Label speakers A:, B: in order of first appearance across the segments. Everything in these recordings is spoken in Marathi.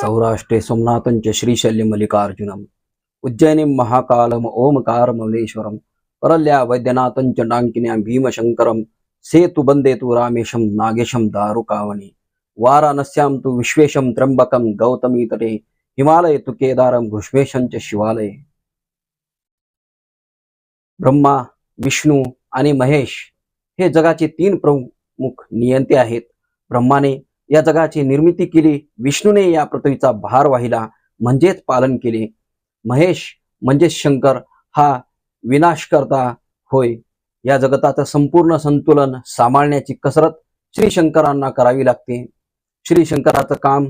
A: सौराष्ट्रे सोमनाथञ्च उज्जैनी महाकालम ओमकार ओमकारमलेश्वरम्। परल्या वैद्यनाथञ्च डाङ्किन्यां भीमशङ्करं सेतु बंदे तु रामेशं नागेशं दारुकावणी वाराणस्यां तु विश्वेशं त्र्यम्बकं गौतमीतटे हिमालय तु केदारं घुष्मेशं च शिवालये। ब्रह्मा विष्णू आणि महेश हे जगाचे तीन प्रमुख नियंते आहेत। ब्रह्माने या जगाची निर्मिती केली. विष्णूने या पृथ्वीचा भार वाहिला. म्हणजेच पालन केले. महेश म्हणजेच शंकर हा विनाशकर्ता होय. या जगताचं संपूर्ण संतुलन सांभाळण्याची कसरत श्री शंकरांना करावी लागते. श्री शंकराचं काम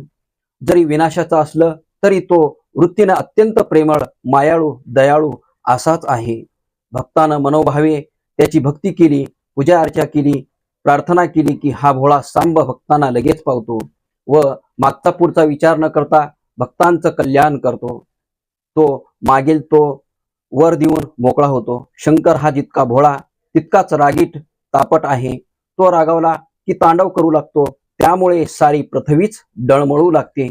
A: जरी विनाशाचं असलं तरी तो वृत्तीनं अत्यंत प्रेमळ मायाळू दयाळू असाच आहे. भक्तानं मनोभावे त्याची भक्ती केली पूजा अर्चा केली प्रार्थना केली की हा भोळा सांब भक्तांना लगेच पावतो व मागचा पुढचा विचार न करता भक्तांचं कल्याण करतो. तो मागेल तो वर देऊन मोकळा होतो. शंकर हा जितका भोळा तितकाच रागीट तापट आहे. तो रागावला की तांडव करू लागतो. त्यामुळे सारी पृथ्वीच डळमळू लागते.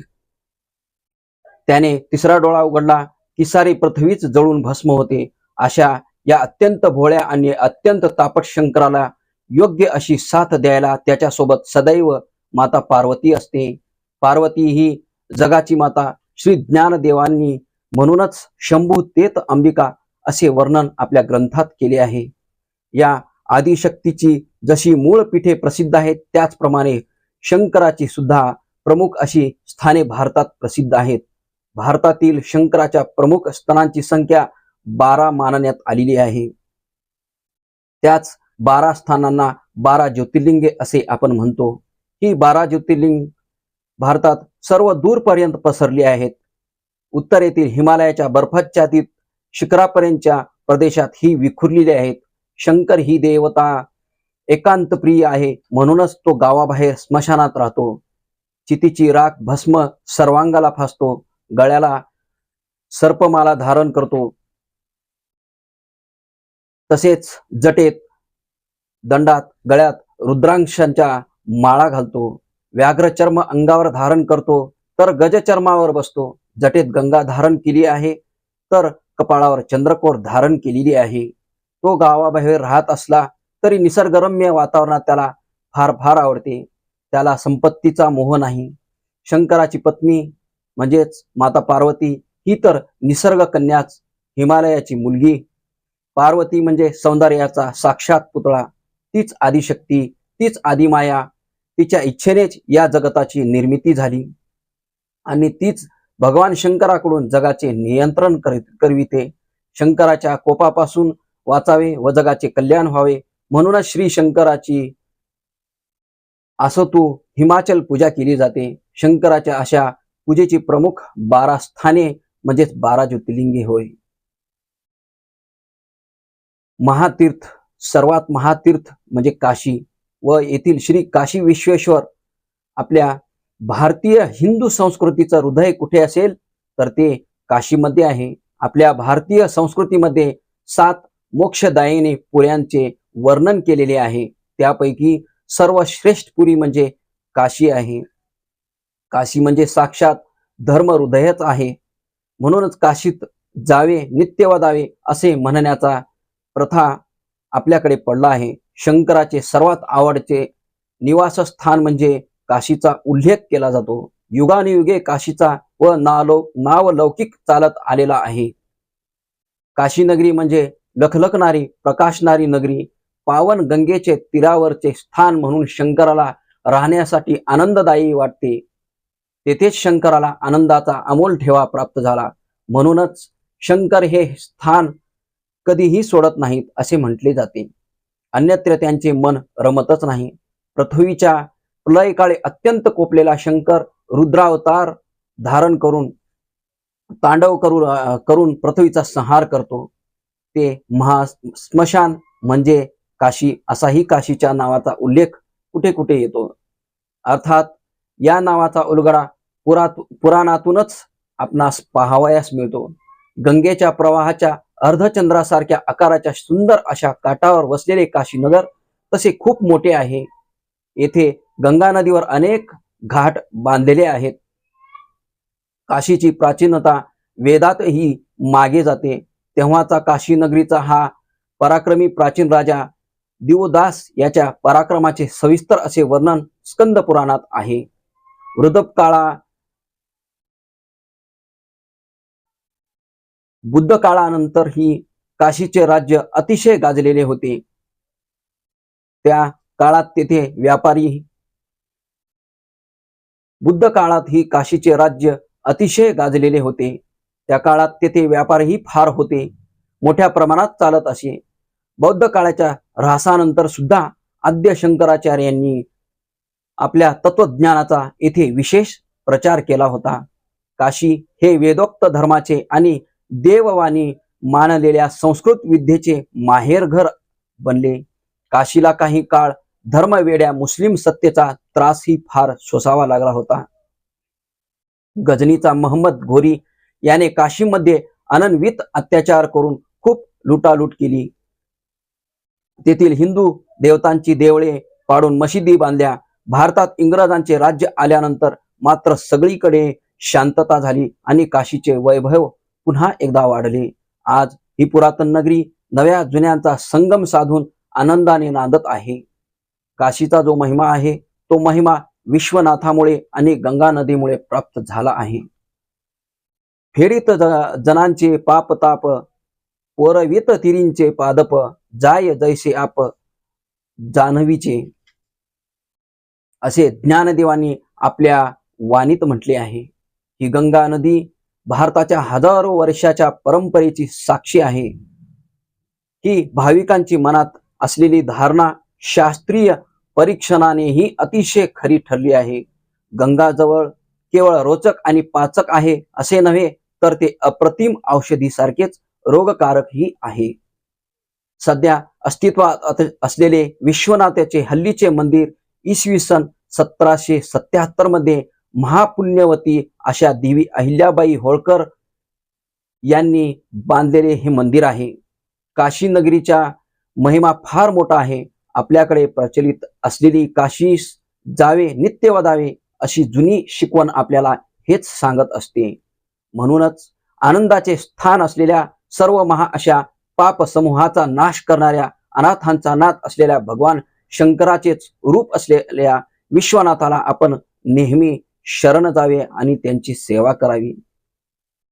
A: त्याने तिसरा डोळा उघडला की सारी पृथ्वीच जळून भस्म होते. अशा या अत्यंत भोळ्या आणि अत्यंत तापट शंकराला योग्य अशी साथ द्यायला त्याच्यासोबत सदैव माता पार्वती असते. पार्वती ही जगाची माता श्री ज्ञानदेवांनी म्हणूनच शंभू तेत अंबिका असे वर्णन आपल्या ग्रंथात केले आहे. या आदिशक्तीची जशी मूळ पीठे प्रसिद्ध आहेत त्याचप्रमाणे शंकराची सुद्धा प्रमुख अशी स्थाने भारतात प्रसिद्ध आहेत. भारतातील शंकराच्या प्रमुख स्थानांची संख्या बारा मानण्यात आलेली आहे. त्याच बारा स्थानांना बारा ज्योतिर्लिंगे असे आपण म्हणतो. ही बारा ज्योतिर्लिंग भारतात सर्व दूरपर्यंत पसरली आहेत. उत्तरेतील हिमालयाच्या बर्फाच्छादित शिखरापर्यंतच्या प्रदेशात ही विखुरलेली आहेत. शंकर ही देवता एकांत प्रिय आहे म्हणूनच तो गावाबाहेर स्मशानात राहतो. चितीची राख भस्म सर्वांगाला फासतो गळ्याला सर्पमाला धारण करतो. तसेच जटेत दंडात गळ्यात रुद्रांशांच्या माळा घालतो व्याघ्र चर्म अंगावर धारण करतो तर गजचर्मावर बसतो. जटेत गंगा धारण केली आहे तर कपाळावर चंद्रकोर धारण केलेली आहे. तो गावाबाहेर राहत असला तरी निसर्गरम्य वातावरणात त्याला फार फार आवडते. त्याला संपत्तीचा मोह नाही. शंकराची पत्नी म्हणजेच माता पार्वती ही तर निसर्ग कन्याच हिमालयाची मुलगी. पार्वती म्हणजे सौंदर्याचा साक्षात पुतळा. तीच आदिशक्ती तीच आदिमाया तिच्या इच्छेनेच या जगताची निर्मिती झाली. आणि तीच भगवान शंकराकडून जगाचे नियंत्रण करीत करविते. शंकराच्या कोपापासून वाचावे व जगाचे कल्याण व्हावे. म्हणूनच श्री शंकराची असो तू हिमाचल पूजा केली जाते. शंकराच्या अशा पूजेची प्रमुख बारा स्थाने म्हणजेच बारा ज्योतिर्लिंगे होय. महातीर्थ सर्वात महातीर्थ म्हणजे काशी व येथील श्री काशी विश्वेश्वर आपल्या भारतीय हिंदू संस्कृतीचं हृदय कुठे असेल तर ते काशीमध्ये आहे. आपल्या भारतीय संस्कृतीमध्ये सात मोक्षदायिनी पुऱ्यांचे वर्णन केलेले आहे. त्यापैकी सर्वश्रेष्ठ पुरी म्हणजे काशी आहे. काशी म्हणजे साक्षात धर्म हृदयच आहे. म्हणूनच काशीत जावे नित्य वदावे असे म्हणण्याचा प्रथा आपल्याकडे पडला आहे. शंकराचे सर्वात आवडचे निवासस्थान म्हणजे काशीचा उल्लेख केला जातो. युगानुयुगे काशीचा व नालो नाव लौकिक चालत आलेला आहे. काशी नगरी म्हणजे लखलखणारी प्रकाशणारी नगरी पावन गंगेचे तीरावरचे स्थान म्हणून शंकराला राहण्यासाठी आनंददायी वाटते. तेथेच शंकराला आनंदाचा अमोल ठेवा प्राप्त झाला. म्हणूनच शंकर हे स्थान कधीही सोडत नाहीत असे म्हटले जाते. अन्यत्र त्यांचे मन रमतच नाही. पृथ्वीच्या प्रलयकाळी अत्यंत कोपलेला शंकर रुद्रावतार धारण करून तांडव करू करून पृथ्वीचा संहार करतो. ते महा स्मशान म्हणजे काशी असाही काशीच्या नावाचा उल्लेख कुठे कुठे येतो? अर्थात या नावाचा उलगडा पुरात पुराणातूनच आपणास पाहावयास मिळतो. गंगेच्या प्रवाहाच्या अर्धचंद्रासारख्या आकाराच्या सुंदर अशा काठावर वसलेले काशीनगर तसे खूप मोठे आहे. येथे गंगा नदीवर अनेक घाट बांधलेले आहेत. काशीची प्राचीनता वेदातही मागे जाते. तेव्हाचा काशी नगरीचा हा पराक्रमी प्राचीन राजा दिवदास याच्या पराक्रमाचे सविस्तर असे वर्णन स्कंद पुराणात आहे. वृद्धप काळा बुद्ध काळानंतर ही काशीचे राज्य अतिशय गाजलेले होते. त्या काळात तेथे व्यापारी बुद्ध काळात ही काशीचे राज्य अतिशय गाजलेले होते. त्या काळात तेथे व्यापारही फार होते. मोठ्या प्रमाणात चालत असे. बौद्ध काळाच्या ऱ्हासानंतर सुद्धा आद्य शंकराचार्यांनी आपल्या तत्वज्ञानाचा येथे विशेष प्रचार केला होता. काशी हे वेदोक्त धर्माचे आणि देववाणी मानलेल्या संस्कृत विद्येचे माहेरघर बनले. काशीला काही काळ धर्मवेड्या मुस्लिम सत्तेचा त्रासही फार सोसावा लागला होता. गजनीचा महम्मद घोरी याने काशीमध्ये अनन्वित अत्याचार करून खूप लुटालूट केली. तेथील हिंदू देवतांची देवळे पाडून मशिदी बांधल्या. भारतात इंग्रजांचे राज्य आल्यानंतर मात्र सगळीकडे शांतता झाली आणि काशीचे वैभव पुन्हा एकदा वाढले. आज ही पुरातन नगरी नव्या जुन्यांचा संगम साधून आनंदाने नांदत आहे. काशीचा जो महिमा आहे तो महिमा विश्वनाथामुळे आणि गंगा नदीमुळे प्राप्त झाला आहे. फेडीत जनांचे पाप ताप पोरवित तिरींचे पादप जाय जैसे आप जान्हवीचे. असे ज्ञानदेवांनी आपल्या वाणीत म्हटले आहे. ही गंगा नदी भारताच्या हजारो वर्षाच्या परंपरेची साक्षी आहे. की भाविकांची मनात असलेली धारणा शास्त्रीय परीक्षणानेही अतिशय खरी ठरली आहे. गंगाजवळ केवळ रोचक आणि पाचक आहे असे नव्हे तर ते अप्रतिम औषधीसारखेच रोगकारकही आहे. सध्या अस्तित्वात असलेले विश्वनाथाचे हल्लीचे मंदिर इसवी सन सतराशे सत्याहत्तरमध्ये महापुण्यवती अशा देवी अहिल्याबाई होळकर यांनी बांधलेले हे मंदिर आहे. काशीनगिरीच्या महिमा फार मोठा आहे. आपल्याकडे प्रचलित असलेली काशी जावे नित्य वदावे अशी जुनी शिकवण आपल्याला हेच सांगत असते. म्हणूनच आनंदाचे स्थान असलेल्या सर्व महा अशा पाप समूहाचा नाश करणाऱ्या अनाथांचा नाथ असलेल्या भगवान शंकराचेच रूप असलेल्या विश्वनाथाला आपण नेहमी शरण जावे आणि त्यांची सेवा करावी.